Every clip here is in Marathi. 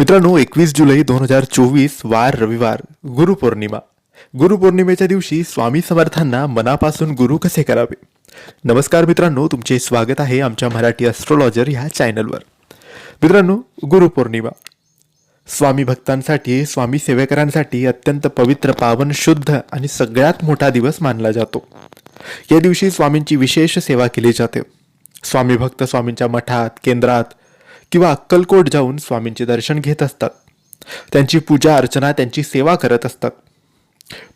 मित्रांनो एकवीस जुलै दोन हजार चोवीस वार रविवार गुरुपौर्णिमा गुरुपौर्णिमेच्या दिवशी स्वामी समर्थांना मनापासून गुरु कसे करावे? नमस्कार मित्रांनो तुमचे स्वागत आहे आमच्या मराठी ॲस्ट्रॉलॉजर ह्या चॅनलवर मित्रांनो गुरुपौर्णिमा स्वामी भक्तांसाठी स्वामी सेवेकरांसाठी अत्यंत पवित्र पावन शुद्ध आणि सगळ्यात मोठा दिवस मानला जातो. या दिवशी स्वामींची विशेष सेवा केली जाते. स्वामी भक्त स्वामींच्या मठात केंद्रात किंवा अक्कलकोट जाऊन स्वामींचे दर्शन घेत असतात. त्यांची पूजा अर्चना त्यांची सेवा करत असतात.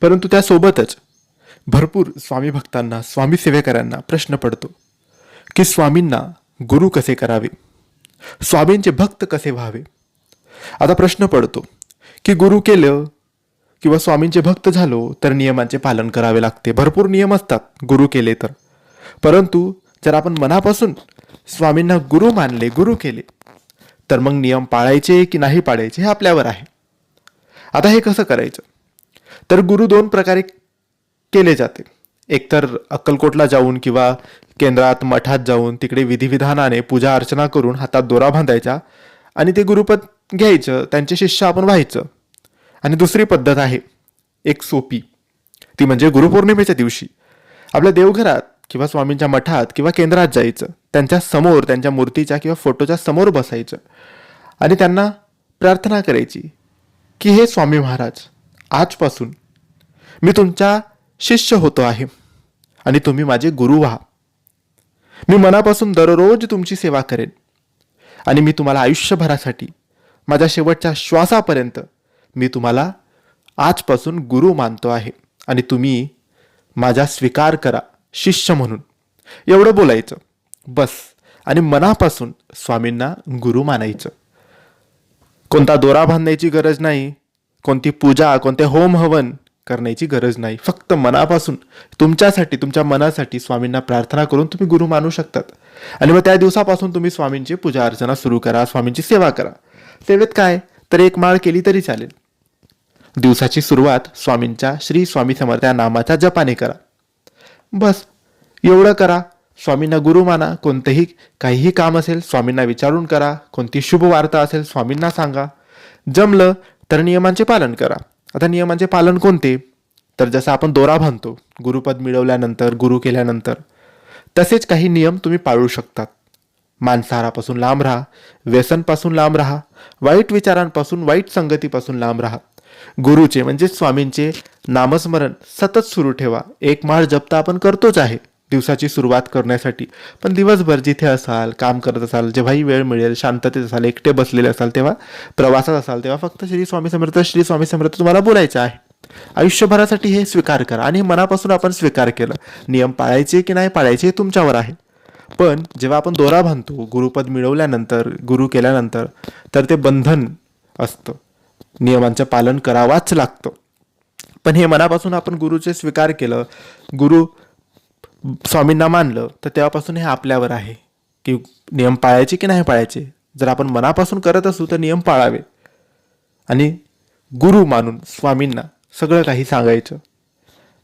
परंतु त्यासोबतच भरपूर स्वामी भक्तांना स्वामी सेवेकरांना प्रश्न पडतो की स्वामींना गुरु कसे करावे? स्वामींचे भक्त कसे व्हावे? आता प्रश्न पडतो की गुरु केलं किंवा स्वामींचे भक्त झालो तर नियमांचे पालन करावे लागते. भरपूर नियम असतात गुरु केले तर. परंतु जर आपण मनापासून स्वामींना गुरु मानले गुरु केले तर मग नियम पाळायचे की नाही पाळायचे हे आपल्यावर आहे. आता हे कसं करायचं? तर गुरु दोन प्रकारे केले जाते. एकतर अक्कलकोटला जाऊन किंवा केंद्रात मठात जाऊन तिकडे विधिविधानाने पूजा अर्चना करून हातात दोरा बांधायचा आणि ते गुरुपद घ्यायचं त्यांचे शिष्य आपण व्हायचं. आणि दुसरी पद्धत आहे एक सोपी. ती म्हणजे गुरुपौर्णिमेच्या दिवशी. आपल्या देवघरात किंवा स्वामींच्या मठात किंवा केंद्रात जायचं. त्यांच्यासमोर त्यांच्या मूर्तीच्या किंवा फोटोच्या समोर बसायचं. आणि त्यांना प्रार्थना करायची की हे स्वामी महाराज आजपासून मी तुमच्या शिष्य होतो आहे आणि तुम्ही माझे गुरु व्हा. मी मनापासून दररोज तुमची सेवा करेन आणि मी तुम्हाला आयुष्यभरासाठी माझ्या शेवटच्या श्वासापर्यंत मी तुम्हाला आजपासून गुरु मानतो आहे आणि तुम्ही माझा स्वीकार करा शिष्य म्हणून. एवढं बोलायचं. बस. आणि मनापासून स्वामींना गुरु मानायचं. कोणता दोरा बांधण्याची गरज नाही कोणती पूजा कोणते होम हवन करण्याची गरज नाही. फक्त मनापासून तुमच्यासाठी तुमच्या मनासाठी स्वामींना प्रार्थना करून तुम्ही गुरु मानू शकतात. आणि मग त्या दिवसापासून तुम्ही स्वामींची पूजा अर्चना सुरू करा स्वामींची सेवा करा. सेवेत काय? तर एक माळ केली तरी चालेल. दिवसाची सुरुवात स्वामींच्या श्री स्वामी समर्थ या नामाच्या जपाने करा. बस. एवढं करा. स्वामींना गुरु माना कोणतंही काहीही काम असेल स्वामींना विचारून करा. कोणती शुभ वार्ता असेल स्वामींना सांगा. जमलं तर नियमांचे पालन करा. आता नियमांचे पालन कोणते? तर जसं आपण दोरा बांधतो गुरुपद मिळवल्यानंतर गुरु केल्यानंतर तसेच काही नियम तुम्ही पाळू शकतात. मांसाहारापासून लांब राहा व्यसनपासून लांब राहा वाईट विचारांपासून वाईट संगतीपासून लांब राहा. गुरुचे म्हणजे स्वामींचे नामस्मरण सतत सुरू ठेवा. एक माळ जपता आपण करतोच आहे. दिवसाची सुरुवात करण्यासाठी. पण दिवसभर जिथे असाल काम करत असाल जेव्हाही वेळ मिळेल शांततेत असाल एकटे बसलेले असाल तेव्हा प्रवासात असाल तेव्हा फक्त श्री स्वामी समर्थ श्री स्वामी समर्थ तुम्हाला बोलायचं आहे. आयुष्यभरासाठी हे स्वीकार करा आणि मनापासून आपण स्वीकार केलं. नियम पाळायचे की नाही पाळायचे हे तुमच्यावर आहे. पण जेव्हा आपण दोरा बांधतो गुरुपद मिळवल्यानंतर गुरु केल्यानंतर तर ते बंधन असतं. नियमांचं पालन करावाच लागतं. पण हे मनापासून आपण गुरुचे स्वीकार केलं गुरु स्वामींना मानलं तर तेव्हापासून हे आपल्यावर आहे. की नियम पाळायचे की नाही पाळायचे? जर आपण मनापासून करत असू तर नियम पाळावे. आणि गुरु मानून स्वामींना सगळं काही सांगायचं.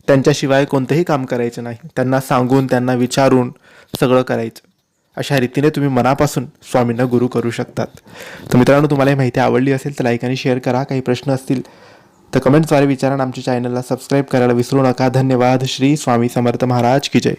त्यांच्याशिवाय कोणतंही काम करायचं नाही. त्यांना सांगून त्यांना विचारून सगळं करायचं. अशा रीतीने तुम्ही मनापासून स्वामींना गुरु करू शकतात. तर मित्रांनो तुम्हाला ही माहिती आवडली असेल तर लाईक आणि शेअर करा. काही प्रश्न असतील तर कमेंट्सद्वारे विचारा आमच्या चॅनलला सबस्क्राईब करायला विसरू नका. धन्यवाद. श्री स्वामी समर्थ महाराज की जय.